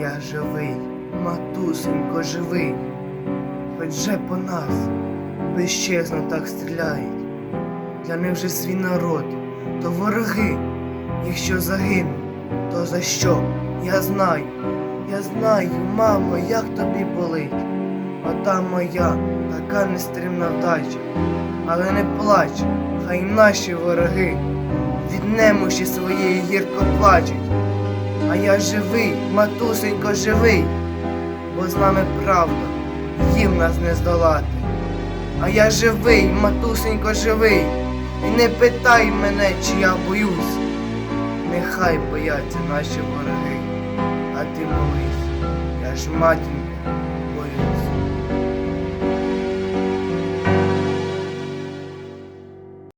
я живий, матусенько живий, хоч же по нас безчесно так стріляють. Для них вже свій народ, то вороги, якщо загину, то за що? Я знаю, я знаю, мамо, як тобі болить. Ота моя така нестримна вдача. Але не плач, хай наші вороги від немощі своєї гірко плачуть. А я живий, матусенько живий, бо з нами правда, їм нас не здолати. А я живий, матусенько живий, і не питай мене, чи я боюсь. Нехай бояться наші вороги, а ти молись, я ж матінко